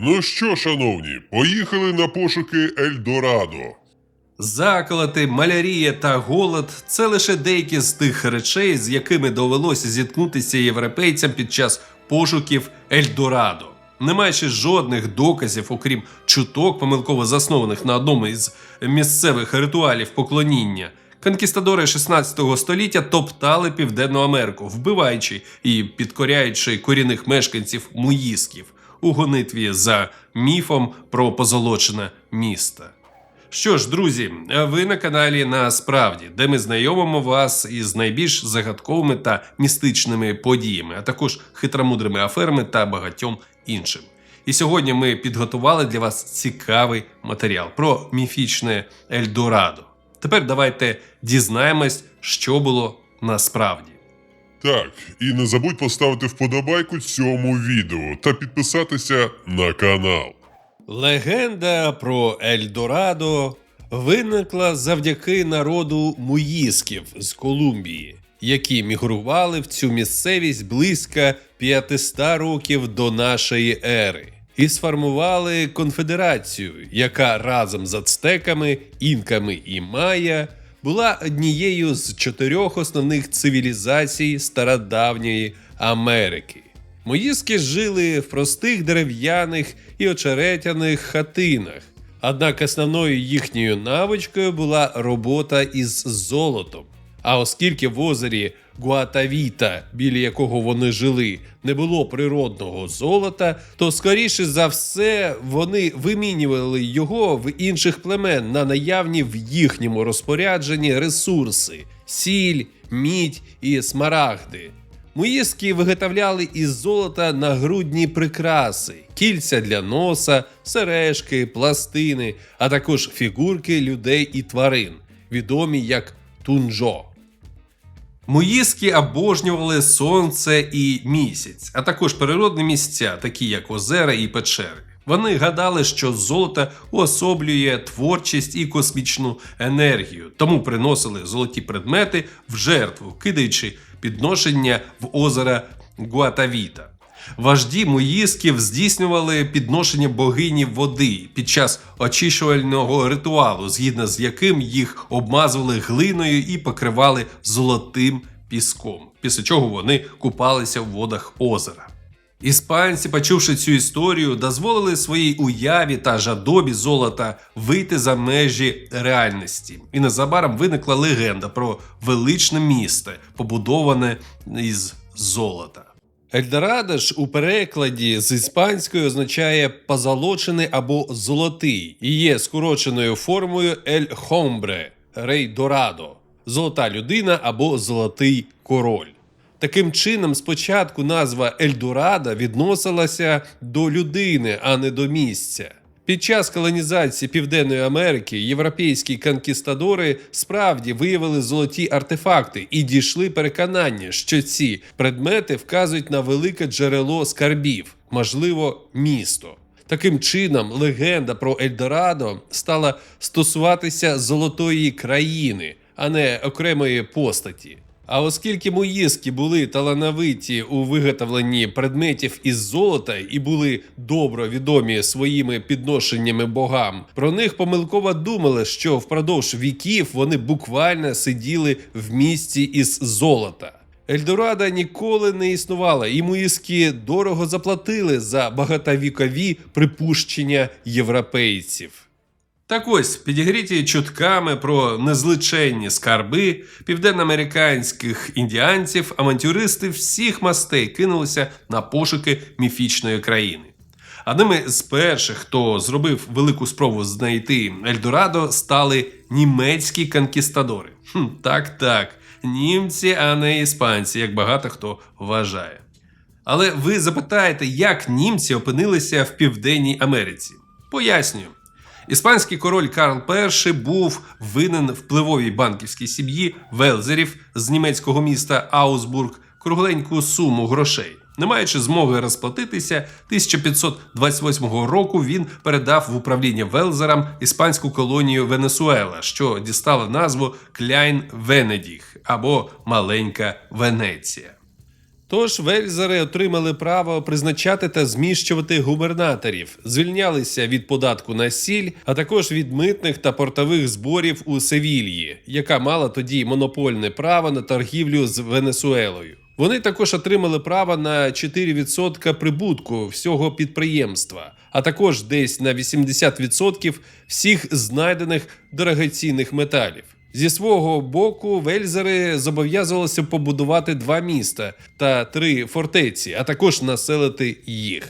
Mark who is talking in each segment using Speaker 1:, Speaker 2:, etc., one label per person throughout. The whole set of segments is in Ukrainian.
Speaker 1: Ну що, шановні, поїхали на пошуки Ельдорадо.
Speaker 2: Заколоти, малярія та голод це лише деякі з тих речей, з якими довелося зіткнутися європейцям під час пошуків Ельдорадо. Не маючи жодних доказів, окрім чуток, помилково заснованих на одному із місцевих ритуалів поклоніння, конкістадори 16 століття топтали Південну Америку, вбиваючи і підкоряючи корінних мешканців муїсків у гонитві за міфом про позолочене місто. Що ж, друзі, ви на каналі Насправді, де ми знайомимо вас із найбільш загадковими та містичними подіями, а також хитромудрими аферами та багатьом іншим. І сьогодні ми підготували для вас цікавий матеріал про міфічне Ельдорадо. Тепер давайте дізнаємось, що було насправді.
Speaker 1: Так, і не забудь поставити вподобайку цьому відео та підписатися на канал.
Speaker 2: Легенда про Ельдорадо виникла завдяки народу муїсків з Колумбії, які мігрували в цю місцевість близько 500 років до нашої ери, і сформували конфедерацію, яка разом з ацтеками, інками і майя була однією з чотирьох основних цивілізацій стародавньої Америки. Моїски жили в простих дерев'яних і очеретяних хатинах. Однак основною їхньою навичкою була робота із золотом. А оскільки в озері Гуатавіта, біля якого вони жили, не було природного золота, то скоріше за все вони вимінювали його в інших племен на наявні в їхньому розпорядженні ресурси: сіль, мідь і смарагди. Муїски виготовляли із золота нагрудні прикраси, кільця для носа, сережки, пластини, а також фігурки людей і тварин, відомі як тунджо. Муїски обожнювали сонце і місяць, а також природні місця, такі як озера і печери. Вони гадали, що золото уособлює творчість і космічну енергію, тому приносили золоті предмети в жертву, кидаючи підношення в озеро Гуатавіта. Вожді муїсків здійснювали підношення богині води під час очищувального ритуалу, згідно з яким їх обмазували глиною і покривали золотим піском, після чого вони купалися в водах озера. Іспанці, почувши цю історію, дозволили своїй уяві та жадобі золота вийти за межі реальності. І незабаром виникла легенда про величне місто, побудоване із золота. Ельдорадо ж у перекладі з іспанської означає позолочений або золотий і є скороченою формою Ель Хомбре Рей Дорадо золота людина або золотий король. Таким чином, спочатку назва Ельдорадо відносилася до людини, а не до місця. Під час колонізації Південної Америки європейські конкістадори справді виявили золоті артефакти і дійшли переконання, що ці предмети вказують на велике джерело скарбів, можливо, місто. Таким чином, легенда про Ельдорадо стала стосуватися золотої країни, а не окремої постаті. А оскільки муїски були талановиті у виготовленні предметів із золота і були добре відомі своїми підношеннями богам, про них помилково думали, що впродовж віків вони буквально сиділи в місті із золота. Ельдорадо ніколи не існувала, і муїски дорого заплатили за багатовікові припущення європейців. Так ось, підігріті чутками про незличенні скарби південноамериканських індіанців, авантюристи всіх мастей кинулися на пошуки міфічної країни. Одними з перших, хто зробив велику спробу знайти Ельдорадо, стали німецькі конкістадори. Хм, так, так, німці, а не іспанці, як багато хто вважає. Але ви запитаєте, як німці опинилися в Південній Америці? Пояснюю. Іспанський король Карл І був винен впливовій банківській сім'ї Велзерів з німецького міста Аусбург кругленьку суму грошей. Не маючи змоги розплатитися, 1528 року він передав в управління Велзерам іспанську колонію Венесуела, що дістала назву Кляйн Венедіг або Маленька Венеція. Тож вельзери отримали право призначати та зміщувати губернаторів, звільнялися від податку на сіль, а також від митних та портових зборів у Севільї, яка мала тоді монопольне право на торгівлю з Венесуелою. Вони також отримали право на 4% прибутку всього підприємства, а також десь на 80% всіх знайдених дорогоцінних металів. Зі свого боку, вельзери зобов'язувалися побудувати два міста та три фортеці, а також населити їх.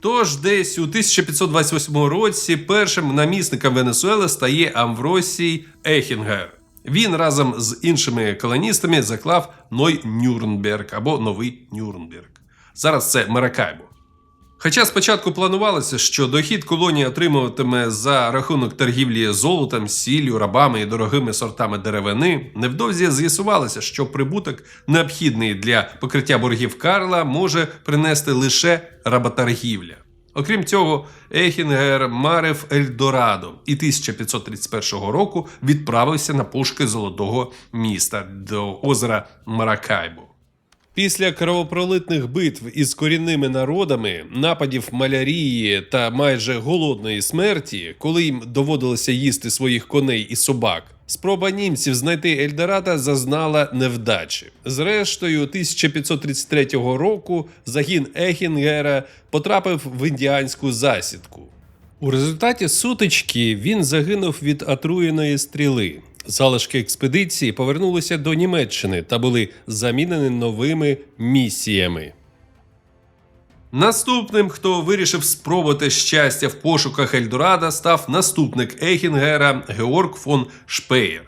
Speaker 2: Тож десь у 1528 році першим намісником Венесуели стає Амвросій Ехінгер. Він разом з іншими колоністами заклав Ной Нюрнберг або Новий Нюрнберг. Зараз це Маракайбо. Хоча спочатку планувалося, що дохід колонія отримуватиме за рахунок торгівлі золотом, сіллю, рабами і дорогими сортами деревини, невдовзі з'ясувалося, що прибуток, необхідний для покриття боргів Карла, може принести лише работоргівля. Окрім цього, Ехінгер марив Ельдорадо і 1531 року відправився на пошуки золотого міста до озера Маракайбо. Після кровопролитних битв із корінними народами, нападів малярії та майже голодної смерті, коли їм доводилося їсти своїх коней і собак, спроба німців знайти Ельдорадо зазнала невдачі. Зрештою, 1533 року загін Ехінгера потрапив в індіанську засідку. У результаті сутички він загинув від отруєної стріли. Залишки експедиції повернулися до Німеччини та були замінені новими місіями. Наступним, хто вирішив спробувати щастя в пошуках Ельдорадо, став наступник Ехінгера Георг фон Шпеєр.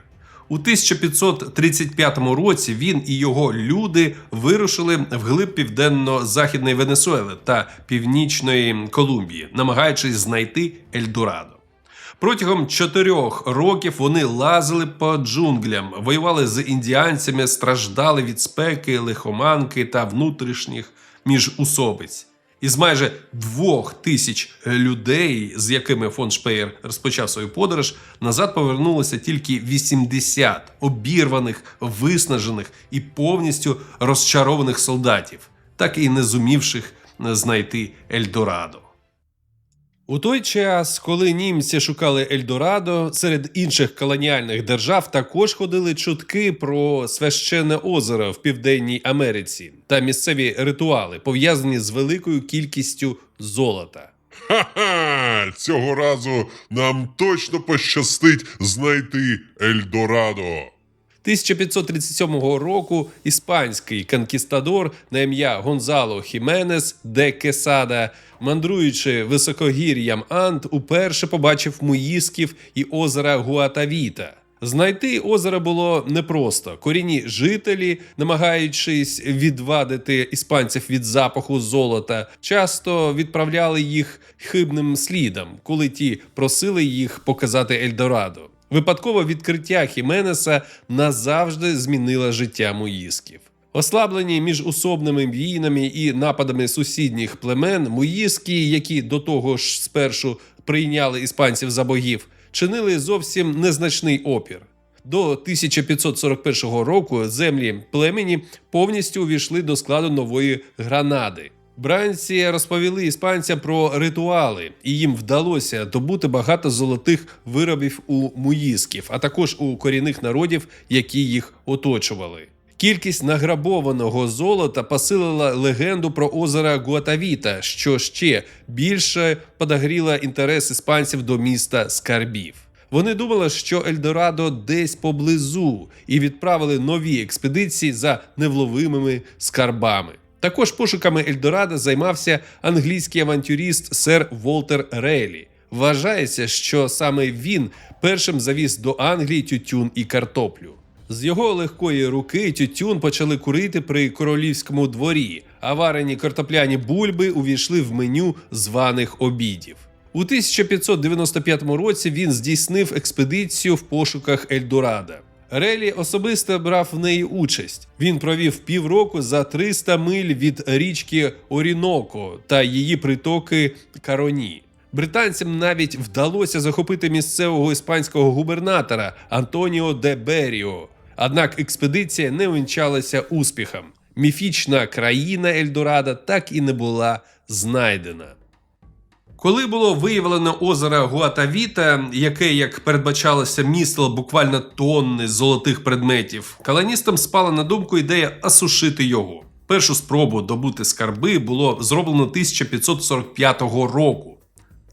Speaker 2: У 1535 році він і його люди вирушили вглиб південно-західної Венесуели та північної Колумбії, намагаючись знайти Ельдорадо. Протягом чотирьох років вони лазили по джунглям, воювали з індіанцями, страждали від спеки, лихоманки та внутрішніх міжусобиць. Із майже двох тисяч людей, з якими фон Шпеєр розпочав свою подорож, назад повернулося тільки 80 обірваних, виснажених і повністю розчарованих солдатів, так і не зумівших знайти Ельдорадо. У той час, коли німці шукали Ельдорадо, серед інших колоніальних держав також ходили чутки про священне озеро в Південній Америці та місцеві ритуали, пов'язані з великою кількістю золота.
Speaker 1: Ха-ха! Цього разу нам точно пощастить знайти Ельдорадо.
Speaker 2: 1537 року іспанський конкістадор на ім'я Гонзало Хіменес де Кесада, мандруючи високогір'ям Анд, уперше побачив муїсків і озера Гуатавіта. Знайти озеро було непросто. Корінні жителі, намагаючись відвадити іспанців від запаху золота, часто відправляли їх хибним слідом, коли ті просили їх показати Ельдорадо. Випадкове відкриття Хіменеса назавжди змінило життя муїсків. Ослаблені міжусобними війнами і нападами сусідніх племен, муїски, які до того ж спершу прийняли іспанців за богів, чинили зовсім незначний опір. До 1541 року землі племені повністю увійшли до складу нової Гранади. Бранці розповіли іспанцям про ритуали, і їм вдалося добути багато золотих виробів у муїсків, а також у корінних народів, які їх оточували. Кількість награбованого золота посилила легенду про озеро Гуатавіта, що ще більше подогріла інтерес іспанців до міста скарбів. Вони думали, що Ельдорадо десь поблизу, і відправили нові експедиції за невловимими скарбами. Також пошуками Ельдорадо займався англійський авантюріст сер Волтер Рейлі. Вважається, що саме він першим завіз до Англії тютюн і картоплю. З його легкої руки тютюн почали курити при королівському дворі, а варені картопляні бульби увійшли в меню званих обідів. У 1595 році він здійснив експедицію в пошуках Ельдорадо. Релі особисто брав в неї участь. Він провів півроку за 300 миль від річки Оріноко та її притоки Кароні. Британцям навіть вдалося захопити місцевого іспанського губернатора Антоніо де Беріо. Однак експедиція не увінчалася успіхом. Міфічна країна Ельдорадо так і не була знайдена. Коли було виявлено озеро Гуатавіта, яке, як передбачалося, містило буквально тонни золотих предметів, колоністам спала на думку ідея осушити його. Першу спробу добути скарби було зроблено 1545 року.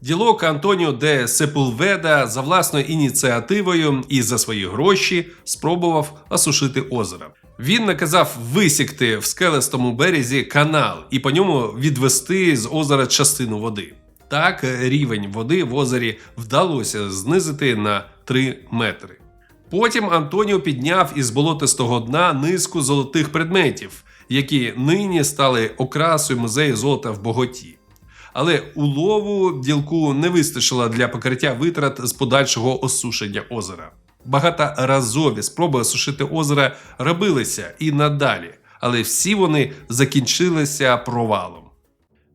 Speaker 2: Ділок Антоніо де Сепулведа за власною ініціативою і за свої гроші спробував осушити озеро. Він наказав висікти в скелестому березі канал і по ньому відвести з озера частину води. Так рівень води в озері вдалося знизити на 3 метри. Потім Антоніо підняв із болотистого дна низку золотих предметів, які нині стали окрасою музею золота в Боготі. Але улову ділку не вистачило для покриття витрат з подальшого осушення озера. Багаторазові спроби осушити озеро робилися і надалі, але всі вони закінчилися провалом.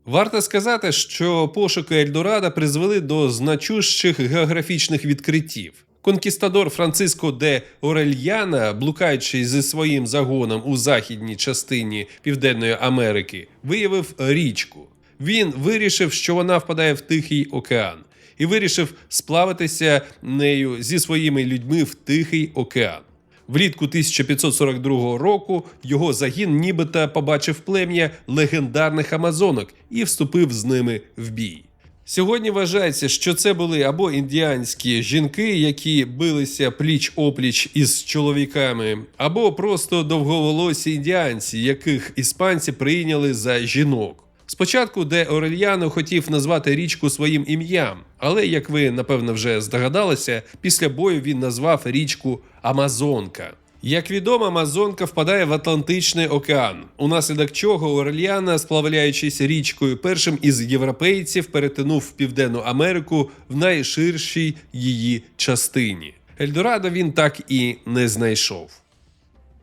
Speaker 2: Варто сказати, що пошуки Ельдорадо призвели до значущих географічних відкриттів. Конкістадор Франциско де Орельяна, блукаючи зі своїм загоном у західній частині Південної Америки, виявив річку. Він вирішив, що вона впадає в Тихий океан, і вирішив сплавитися нею зі своїми людьми в Тихий океан. Влітку 1542 року його загін нібито побачив плем'я легендарних амазонок і вступив з ними в бій. Сьогодні вважається, що це були або індіанські жінки, які билися пліч опліч із чоловіками, або просто довговолосі індіанці, яких іспанці прийняли за жінок. Спочатку де Орельяно хотів назвати річку своїм ім'ям, але, як ви напевно вже здогадалися, після бою він назвав річку Амазонка. Як відомо, Амазонка впадає в Атлантичний океан, унаслідок чого Орельяна, сплавляючись річкою, першим із європейців перетинув Південну Америку в найширшій її частині. Ельдорадо він так і не знайшов.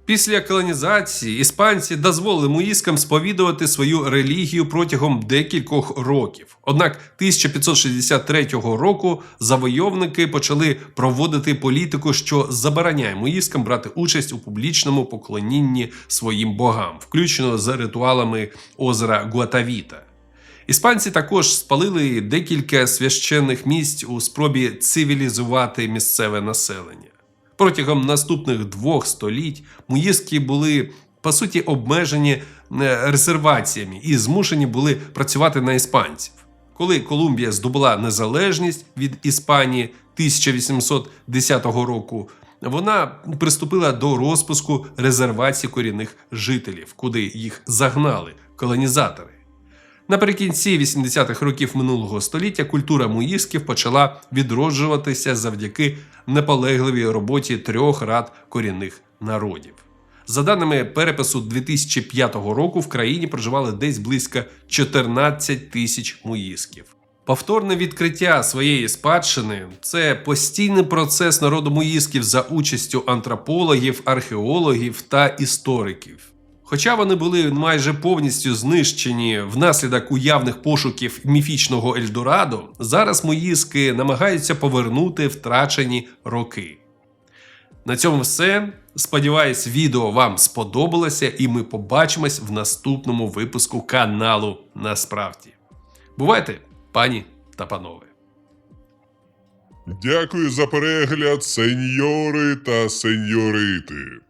Speaker 2: Після колонізації іспанці дозволили муїскам сповідувати свою релігію протягом декількох років. Однак 1563 року завойовники почали проводити політику, що забороняє муїскам брати участь у публічному поклонінні своїм богам, включно з ритуалами озера Гуатавіта. Іспанці також спалили декілька священних місць у спробі цивілізувати місцеве населення. Протягом наступних двох століть муїски були по суті обмежені е, резерваціями і змушені були працювати на іспанців. Коли Колумбія здобула незалежність від Іспанії 1810 року, вона приступила до розпуску резервацій корінних жителів, куди їх загнали колонізатори. Наприкінці 80-х років минулого століття культура муїсків почала відроджуватися завдяки наполегливій роботі трьох рад корінних народів. За даними перепису 2005 року, в країні проживали десь близько 14 тисяч муїсків. Повторне відкриття своєї спадщини це постійний процес народу муїсків за участю антропологів, археологів та істориків. Хоча вони були майже повністю знищені внаслідок уявних пошуків міфічного Ельдорадо, зараз муїски намагаються повернути втрачені роки. На цьому все. Сподіваюсь, відео вам сподобалося, і ми побачимось в наступному випуску каналу Насправді. Бувайте, пані та панове!
Speaker 1: Дякую за перегляд, сеньори та сеньорити.